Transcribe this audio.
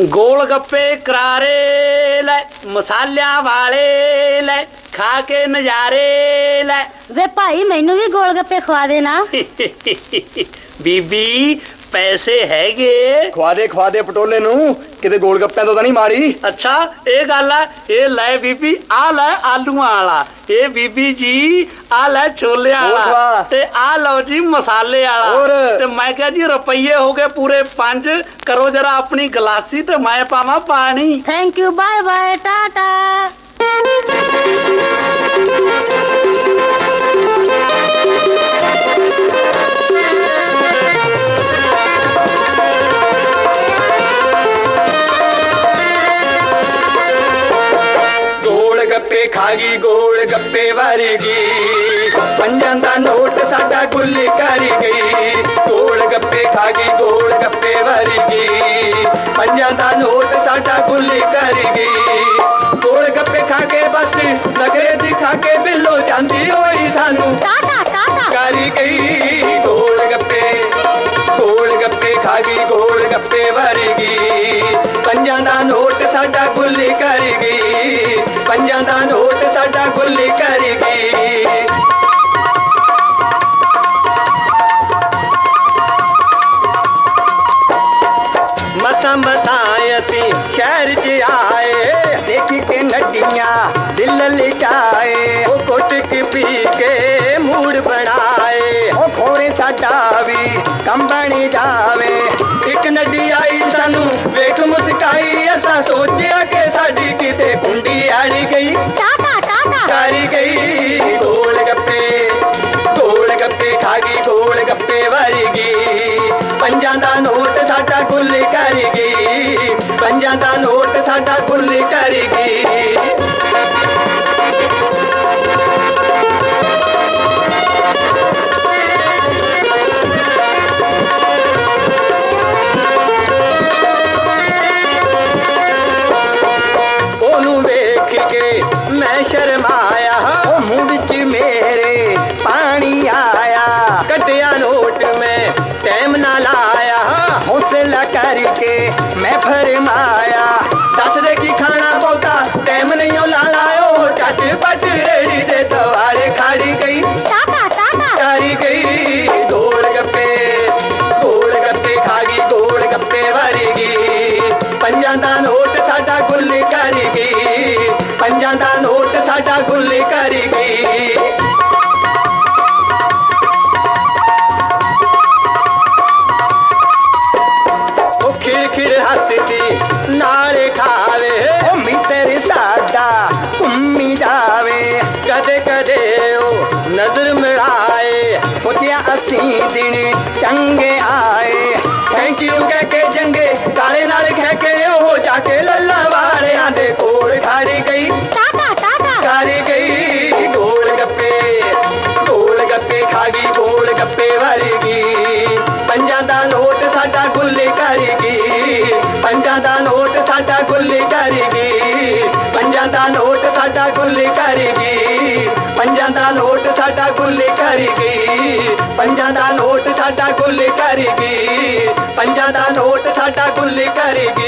ਗੋਲ ਗੱਪੇ ਕਰਾਰੇ ਲੈ ਮਸਾਲਿਆਂ ਵਾਲੇ ਲੈ ਖਾ ਕੇ ਨਜ਼ਾਰੇ ਲੈ। ਵੇ ਭਾਈ ਮੈਨੂੰ ਵੀ ਗੋਲ ਗੱਪੇ ਖਵਾ ਦੇ ਨਾ ਬੀਬੀ ਪੈਸੇ ਹੈਗੇ। ਖਵਾ ਦੇ ਖਵਾ ਦੇ ਪਟੋਲੇ ਨੂੰ। ਕਿਤੇ ਗੋਲ ਗੱਪਿਆਂ ਤੋਂ ਤਾਂ ਨਹੀਂ ਮਾਰੀ ਅੱਛਾ ਇਹ ਗੱਲ ਹੈ ਇਹ ਲੈ ਬੀਬੀ ਆ ਲੈ ਆਲੂਆਂ ਵਾਲਾ। ਇਹ ਬੀਬੀ ਜੀ ਆ ਲੈ ਛੋਲਿਆਂ ਹੋਰ ਵਾਲਾ ਖਵਾ। ਤੇ ਆ ਲਓ ਜੀ ਮਸਾਲੇ ਵਾਲਾ। ਹੋਰ। ਤੇ ਮੈਂ ਕਿਹਾ ਜੀ ਰੁਪਈਏ ਹੋ ਗਏ ਪੂਰੇ 5 ਕਰੋ ਜਰਾ ਆਪਣੀ ਗਲਾਸੀ ਤੇ ਮੈਂ ਪਾਵਾਂ ਪਾਣੀ। Thank you bye bye tata. ਗਈ ਗੋਲ ਗੱਪੇ ਵਰਗੀ ਪੰਜਾਂ ਦਾ ਨੋਟ ਸਾਡਾ ਗੁੱਲੀ ਕਰ ਗਈ। ਗੋਲ ਗੱਪੇ ਖਾ ਗਈ ਗੋਲ ਗੱਪੇ ਵਰਗੀ ਪੰਜਾਂ ਦਾ ਨੋਟ ਸਾਡਾ ਗੁੱਲੀ ਕਰ ਗਈ। ਗੋਲ ਗੱਪੇ ਖਾ ਕੇ ਬਸ ਨਗਰੇ ਦਿਖਾ ਕੇ ਬਿੱਲੋ ਜਾਂਦੀ ਹੋਈ ਸਾਨੂੰ। ਟਾਟਾ ਟਾਟਾ ਕਰੀ ਗਈ ਗੋਲ ਗੱਪੇ। ਗੋਲ ਗੱਪੇ ਖਾ ਗਈ ਗੋਲ ਗੱਪੇ ਵਰਗੀ ਪੰਜਾਂ ਦਾ ਨੋਟ ਸਾਡਾ ਗੁੱਲੀ ਕਰ ਗਈ। ਪੰਜਾਂ ਦਾ ਨੋਟ ਸਾਡਾ ਗੁੱਲੀ ਕਰ ਗਈ ਮਤਾਂ ਬਤਾਇਤੀ ਸ਼ਹਿਰ 'ਚ ਆਏ ਦੇਖ ਕੇ ਨੱਡੀਆਂ ਦਿਲ ਲਚਾਏ ਉਹ ਕੁੱਟ ਕੇ ਪੀ ਕੇ ਮੂਡ ਬਣਾਏ ਉਹ ਖੋਰੇ ਪੰਜਾਂ ਦਾ ਨੋਟ ਸਾਡਾ ਗੁੱਲ ਕਰ ਗਈ ਉਹਨੂੰ ਵੇਖ ਕੇ ਮੈਂ ਸ਼ਰਮਾਇਆ। ਉਹ ਮੂੰਹ ਵਿੱਚ ਮੇਰੇ ਪਾਣੀ ਆਇਆ। ਕੱਢਿਆ ਨੋਟ ਮੈਂ ਟਾਈਮ ਨਾ ਲਾਇਆ ਹੌਸਲਾ ਕਰਕੇ ਮੈਂ ਫਰਮਾਇਆ ਦੱਸ ਦੇ ਕੀ ਖਾਣਾ ਬਹੁਤਾ ਟਾਈਮ ਨਹੀਂ ਉਹ ਲਾਣਾ ਉਹ। ਝੱਟ ਪੱਟ ਰੇੜੀ ਦੇ ਸਵਾਰੇ ਖਾੜੀ ਗਈ। ਟਾਟਾ ਟਾਟਾ ਕਰੀ ਗਈ ਗੋਲ ਗੱਪੇ ਗੋਲ ਗੱਪੇ ਖਾ ਗਈ ਗੋਲ ਗੱਪੇ ਵਰਗੀ ਪੰਜਾਂ ਦਾ ਨੋਟ ਸਾਡਾ ਗੁੱਲ ਕਰ ਗਈ। ਪੰਜਾਂ ਦਾ ਨੋਟ ਸਾਡਾ ਗੁੱਲ ਕਦੇ ਉਹ ਨਜ਼ਰ ਮਿਲਾਏ। ਸੋਚਿਆ ਅਸੀਂ ਦਿਨ ਚੰਗੇ ਆਏ। ਥੈਂਕ ਯੂ ਕਹਿ ਕੇ ਜੰਗੇ ਕਾਲੇ ਨਾਲ ਕਹਿ ਕੇ ਉਹ ਜਾ ਕੇ ਲੱਲਾ ਵਾਲਿਆਂ ਦੇ ਕੋਲ ਖੜੀ ਗਈ। ਟਾਟਾ ਟਾਟਾ। ਕਰ ਗਈ ਗੋਲ ਗੱਪੇ ਗੋਲ ਗੱਪੇ ਖਾ ਗਈ ਗੋਲ ਗੱਪੇ ਵਰਗੀ ਪੰਜਾਂ ਦਾ ਨੋਟ ਸਾਡਾ ਗੁੱਲ ਕਰ ਗਈ। ਪੰਜਾਂ ਦਾ ਨੋਟ ਸਾਡਾ ਗੁੱਲ ਕਰ ਗਈ। ਪੰਜਾਂ ਦਾ ਨੋਟ ਸਾਡਾ ਗੁੱਲ ਕਰ ਗਈ। ਪੰਜਾਂ ਦਾ ਨੋਟ ਸਾਡਾ ਗੁੱਲ ਕਰ ਗਈ। ਪੰਜਾਂ ਦਾ ਨੋਟ ਸਾਡਾ ਗੁੱਲ ਕਰ ਗਈ। ਪੰਜਾਂ ਦਾ ਨੋਟ ਸਾਡਾ ਗੁੱਲ ਕਰ ਗਈ।